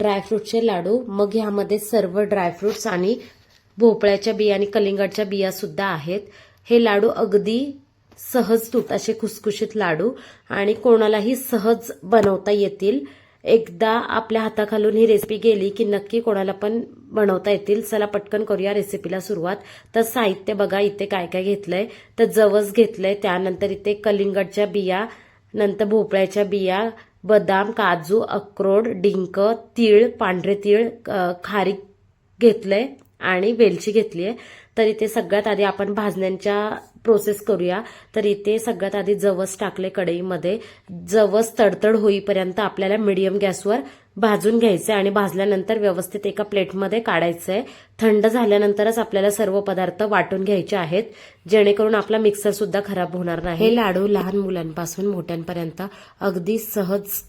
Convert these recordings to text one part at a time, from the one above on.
ड्रायफ्रूटचे लाडू मग ह्यामध्ये सर्व ड्रायफ्रूट्स आणि भोपळ्याच्या बिया आणि कलिंगडच्या बिया सुद्धा आहेत. हे लाडू अगदी सहज तूट असे खुसखुशीत लाडू आणि कोणालाही सहज बनवता येतील. एकदा आपल्या हाताखालून ही रेसिपी गेली की नक्की कोणाला पण बनवता येतील. चला पटकन करूया रेसिपीला सुरुवात. तर साहित्य बघा इथे काय काय घेतलंय. तर जवस घेतलंय त्यानंतर इथे कलिंगडच्या बिया नंतर भोपळ्याच्या बिया बदाम काजू अक्रोड डिंक तीळ पांढरे तीळ खारी घेतलं घेतलंय आणि वेलची घेतली आहे तर इथे सगळ्यात आधी आपण भाजण्यांच्या प्रोसेस करूया. तर इथे सगळ्यात आधी जवस टाकले कढईमध्ये. जवस तडतड होईपर्यंत आपल्याला मिडियम गॅसवर भाजून घ्यायचं आणि भाजल्यानंतर व्यवस्थित एका प्लेटमध्ये काढायचं. आहे थंड झाल्यानंतरच आपल्याला सर्व पदार्थ वाटून घ्यायचे आहेत जेणेकरून आपला मिक्सर सुद्धा खराब होणार नाही. हे लाडू लहान मुलांपासून मोठ्यांपर्यंत अगदी सहज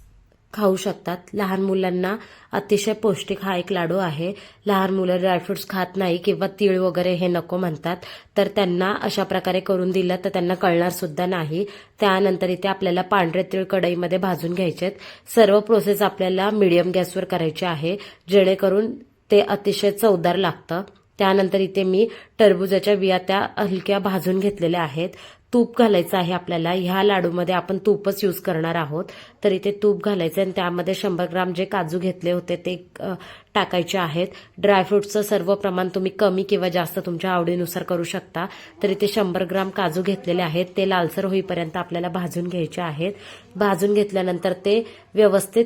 खाऊ शकतात. लहान मुलांना अतिशय पौष्टिक हा एक लाडू आहे. लहान मुलं ड्रायफ्रुट्स खात नाही किंवा तीळ वगैरे हे नको म्हणतात. तर त्यांना अशा प्रकारे करून दिलं तर त्यांना कळणार सुद्धा नाही. त्यानंतर इथे आपल्याला पांढरे तीळ कढईमध्ये भाजून घ्यायचे आहेत सर्व प्रोसेस आपल्याला मिडियम गॅसवर करायची आहे. जेणेकरून ते अतिशय चवदार लागतं. त्यानंतर इथे मी टरबूजाच्या बिया त्या हलक्या भाजून घेतलेल्या आहेत. तूप घालायचं आहे आपल्याला. ह्या लाडूमध्ये आपण तूपच यूज करणार आहोत. तर इथे तूप घालायचं आणि त्यामध्ये शंभर ग्राम जे काजू घेतले होते ते टाकायचे आहेत. ड्रायफ्रूटचं सर्व प्रमाण तुम्ही कमी किंवा जास्त तुमच्या आवडीनुसार करू शकता. तर इथे शंभर ग्राम काजू घेतलेले आहेत. ते लालसर होईपर्यंत आपल्याला भाजून घ्यायचे आहेत. भाजून घेतल्यानंतर ते व्यवस्थित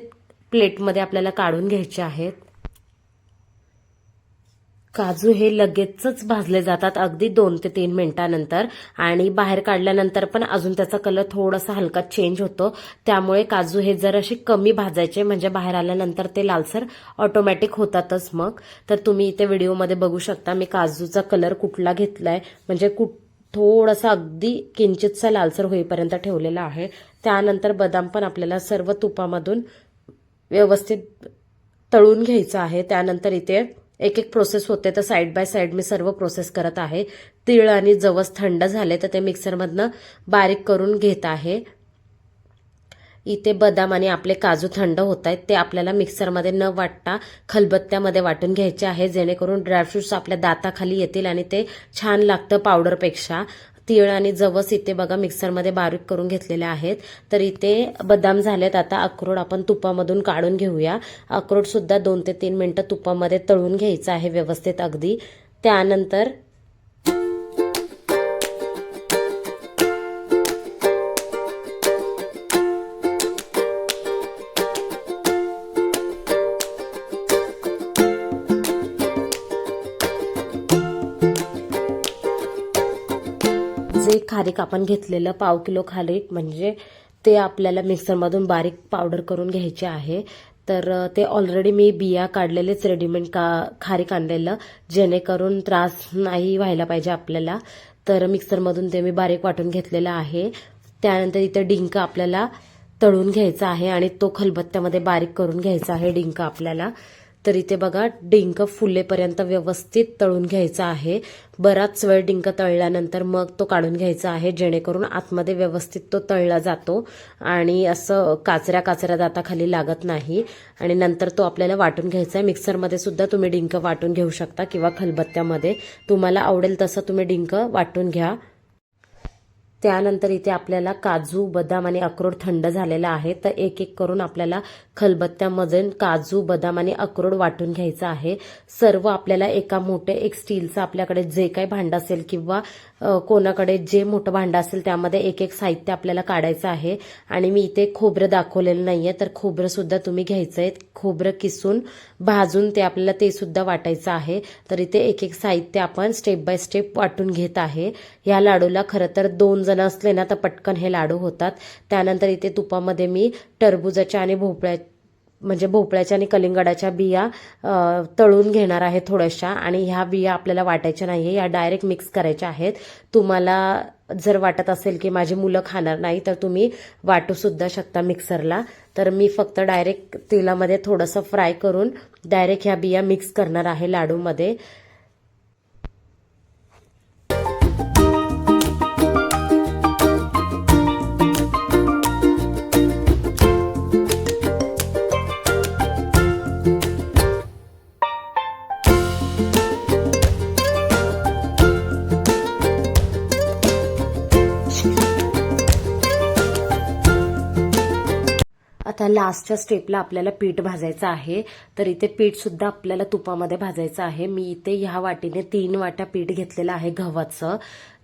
प्लेटमध्ये आपल्याला काढून घ्यायचे आहेत. काजू हे लगेचच भाजले जातात अगदी दोन ते तीन मिनिटानंतर आणि बाहेर काढल्यानंतर पण अजून त्याचा कलर थोडासा हलका चेंज होतो. त्यामुळे काजू हे जर असे कमी भाजायचे म्हणजे बाहेर आल्यानंतर ते लालसर ऑटोमॅटिक होतातच मग. तर तुम्ही इथे व्हिडिओमध्ये बघू शकता मी काजूचा कलर कुठला घेतलाय म्हणजे कुठ थोडासा अगदी किंचितसा लालसर होईपर्यंत ठेवलेला आहे. त्यानंतर बदाम पण आपल्याला सर्व तुपामधून व्यवस्थित तळून घ्यायचं आहे. त्यानंतर इथे एक एक प्रोसेस होते. तर साईड बाय साईड मी सर्व प्रोसेस करत आहे. तीळ आणि जवस थंड झाले तर ते मिक्सरमधनं बारीक करून घेत आहे. इथे बदाम आणि आपले काजू थंड होत आहेत. ते आपल्याला मिक्सरमध्ये न वाटता खलबत्त्यामध्ये वाटून घ्यायचे आहे. जेणेकरून ड्रायफ्रुट्स आपल्या दाताखाली येतील आणि ते छान लागतं पावडरपेक्षा तीळ आणि जवस इथे बघा मिक्सरमध्ये बारीक करून घेतलेले आहेत. तर इथे बदाम झालेत. आता अक्रोड आपण तुपामधून काढून घेऊया. अक्रोड सुद्धा दोन ते तीन मिनिटं तुपामध्ये तळून घ्यायचं आहे व्यवस्थित अगदी. त्यानंतर जे खारीक आपण घेतलेलं पाव किलो खारीक म्हणजे ते आपल्याला मिक्सरमधून बारीक पावडर करून घ्यायचे आहे. तर ते ऑलरेडी मी बिया काढलेलेच रेडीमेड का खारीक आणलेलं जेणेकरून त्रास नाही व्हायला पाहिजे आपल्याला. तर मिक्सरमधून ते मी बारीक वाटून घेतलेलं आहे. त्यानंतर इथे डिंक आपल्याला तळून घ्यायचा आहे आणि तो खलबत्त्यामध्ये बारीक करून घ्यायचा आहे डिंक आपल्याला. तर इथे बघा डिंक फुलेपर्यंत व्यवस्थित तळून घ्यायचा आहे. बराच वेळ डिंक तळल्यानंतर मग तो काढून घ्यायचा आहे जेणेकरून आतमध्ये व्यवस्थित तो तळला जातो आणि असं काचऱ्या काचऱ्या दाताखाली लागत नाही. आणि नंतर तो आपल्याला वाटून घ्यायचा आहे. मिक्सरमध्ये सुद्धा तुम्ही डिंक वाटून घेऊ शकता किंवा खलबत्त्यामध्ये. तुम्हाला आवडेल तसं तुम्ही डिंक वाटून घ्या. त्यानंतर इथे आपल्याला काजू बदाम आणि अक्रोड थंड झालेला आहे. तर एक एक करून आपल्याला खलबत्त्यामध्ये काजू बदाम आणि अक्रोड वाटून घ्यायचं आहे. सर्व आपल्याला एका मोठे एक स्टीलचं आपल्याकडे जे काही भांडं असेल किंवा कोणाकडे जे मोठं भांडं असेल त्यामध्ये एक एक साहित्य आपल्याला काढायचं आहे. आणि मी इथे खोबरं दाखवलेलं नाहीये तर खोबरं सुद्धा तुम्ही घ्यायचं आहे खोबरं किसून भाजून ते आपल्याला ते सुद्धा वाटायचं आहे. तर इथे एक एक साहित्य आपण स्टेप बाय स्टेप वाटून घेत आहे. या लाडूला खरं तर दोन जण असले ना तर पटकन हे लाडू होतात. त्यानंतर इथे तुपामध्ये मी टरबूजाच्या आणि भोपळ्या म्हणजे भोपळ्याच्या आणि कलिंगडाच्या बिया तळून घेणार आहे थोड्याशा. आणि ह्या बिया आपल्याला वाटायच्या नाही या डायरेक्ट मिक्स करायच्या आहेत. तुम्हाला जर वाटत असेल की माझी मुलं खाणार नाही तर तुम्ही वाटू सुद्धा शकता मिक्सरला. तर मी फक्त डायरेक्ट तेलामध्ये थोडंसं फ्राय करून डायरेक्ट ह्या बिया मिक्स करणार आहे लाडूमध्ये. आता लास्टच्या स्टेपला आपल्याला पीठ भाजायचं आहे. तर इथे पीठ सुद्धा आपल्याला तुपामध्ये भाजायचं आहे. मी इथे ह्या वाटीने तीन वाट्या पीठ घेतलेलं आहे गव्हाचं.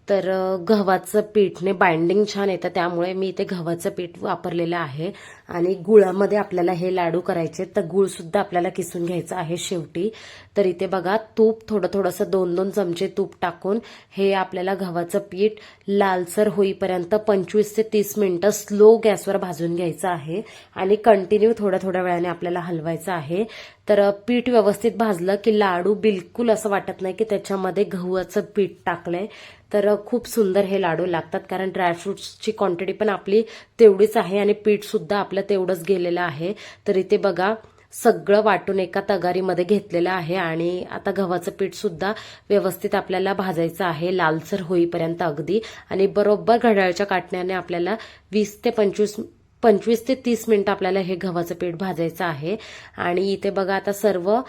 तर गव्हाचं पीठने बाइंडिंग छान येतं त्यामुळे मी इथे गव्हाचं पीठ वापरलेलं आहे. आणि गुळामध्ये आपल्याला हे लाडू करायचे तर गुळ सुद्धा आपल्याला किसून घ्यायचं आहे शेवटी. तर इथे बघा तूप थोडं थोडंसं दोन दोन चमचे तूप टाकून हे आपल्याला गव्हाचं पीठ लालसर होईपर्यंत पंचवीस ते तीस मिनिटं स्लो गॅसवर भाजून घ्यायचं आहे. आणि कंटिन्यू थोड्या थोड्या वेळाने आपल्याला हलवायचं आहे. तर पीठ व्यवस्थित भाजलं की लाडू बिलकुल असं वाटत नाही की त्याच्यामध्ये गव्हाचं पीठ टाकलंय. तर खूप सुंदर हे लाडू लागतात कारण ड्रायफ्रुट्सची क्वांटिटी पण आपली तेवढीच आहे आणि पीठ सुद्धा आपलं तेवढंच गेलेलं आहे. तर इथे बघा सगळं वाटून एका तगारीमध्ये घेतलेलं आहे आणि आता गव्हाचं पीठ सुद्धा व्यवस्थित आपल्याला भाजायचं आहे लालसर होईपर्यंत अगदी. आणि बरोबर घड्याळच्या काटण्याने आपल्याला वीस ते पंचवीस पंचवीस ते तीस मिनिटं आपल्याला हे गव्हाचं पीठ भाजायचं आहे. आणि इथे बघा आता सर्व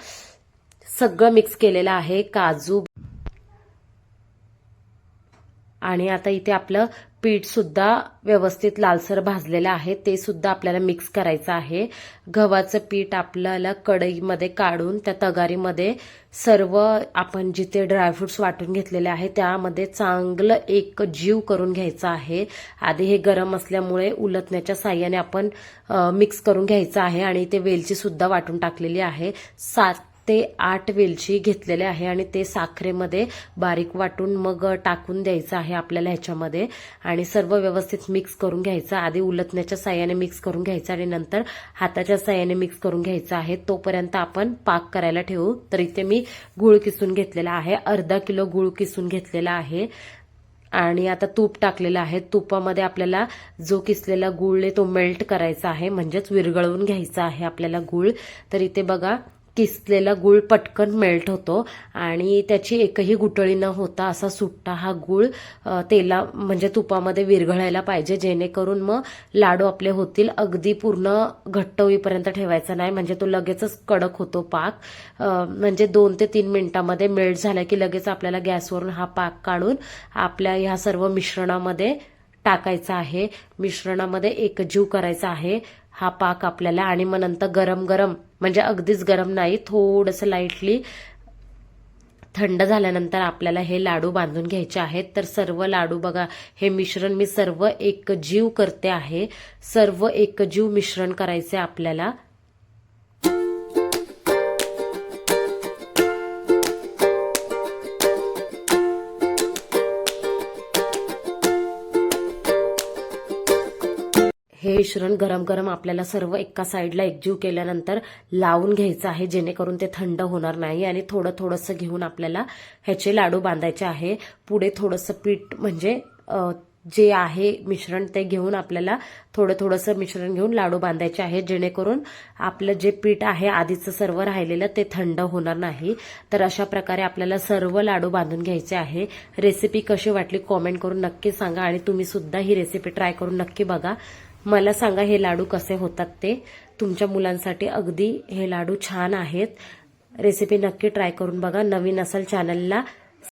सगळं मिक्स केलेलं आहे. काजू आणि आता इथे आपलं पीठ सुद्धा व्यवस्थित लालसर भाजलेलं आहे. ते सुद्धा आपल्याला मिक्स करायचं आहे. गव्हाचं पीठ आपल्याला कढईमध्ये काढून त्या तगारीमध्ये सर्व आपण जिथे ड्रायफ्रुट्स वाटून घेतलेले आहे त्यामध्ये चांगलं एक जीव करून घ्यायचा आहे. आधी हे गरम असल्यामुळे उलटण्याच्या साह्याने आपण मिक्स करून घ्यायचं आहे आणि ते वेलची सुद्धा वाटून टाकलेली आहे. सात ते आठ वेलची घेतलेले आहे आणि ते साखरेमध्ये बारीक वाटून मग टाकून द्यायचं आहे आपल्याला ह्याच्यामध्ये. आणि सर्व व्यवस्थित मिक्स करून घ्यायचं. आधी उलटण्याच्या साह्याने मिक्स करून घ्यायचं आणि नंतर हाताच्या साह्याने मिक्स करून घ्यायचं आहे. तोपर्यंत आपण पाक करायला ठेवू. तर इथे मी गुळ किसून घेतलेला आहे. अर्धा किलो गुळ किसून घेतलेला आहे. आणि आता तूप टाकलेलं आहे. तुपामध्ये आपल्याला जो किसलेला गुळ आहे तो मेल्ट करायचा आहे. म्हणजेच विरघळवून घ्यायचा आहे आपल्याला गुळ. तर इथे बघा किसलेला गुळ पटकन मेल्ट होतो आणि त्याची एकही गुटळी न होता असा सुट्टा हा गुळ तेला म्हणजे तुपामध्ये विरघळायला पाहिजे जेणेकरून मग लाडू आपले होतील. अगदी पूर्ण घट्ट होईपर्यंत ठेवायचा नाही म्हणजे तो लगेचच कडक होतो पाक. म्हणजे दोन ते तीन मिनिटामध्ये मेल्ट झाला की लगेच आपल्याला गॅसवरून हा पाक काढून आपल्या ह्या सर्व मिश्रणामध्ये टाकायचा आहे. मिश्रणामध्ये एकजीव करायचा आहे. हा पाक आपल्याला आणि मग नंतर गरम गरम म्हणजे अगदीच गरम नाही थोडंसं लाईटली थंड झाल्यानंतर आपल्याला हे लाडू बांधून घ्यायचे आहेत. तर सर्व लाडू बघा हे मिश्रण मी सर्व एकजीव करते आहे. सर्व एकजीव मिश्रण करायचे आपल्याला. मिश्रण गरम गरम आपल्याला सर्व एका साईडला एकजीव केल्यानंतर लावून घ्यायचं आहे जेणेकरून ते थंड होणार नाही. आणि थोडं थोडंसं घेऊन आपल्याला ह्याचे लाडू बांधायचे आहे. पुढे थोडंसं पीठ म्हणजे जे आहे मिश्रण ते घेऊन आपल्याला थोडं थोडंसं मिश्रण घेऊन लाडू बांधायचे आहे जेणेकरून आपलं जे पीठ आहे आधीचं सर्व राहिलेलं ते थंड होणार नाही. तर अशा प्रकारे आपल्याला सर्व लाडू बांधून घ्यायचे आहे. रेसिपी कशी वाटली कॉमेंट करून नक्की सांगा आणि तुम्ही सुद्धा ही रेसिपी ट्राय करून नक्की बघा. मला सांगा हे लाडू कसे होतात ते? तुमच्या मुलांसाठी अगदी हे लाडू छान आहेत. रेसिपी नक्की ट्राय करून बघा. नवीन असाल चॅनलला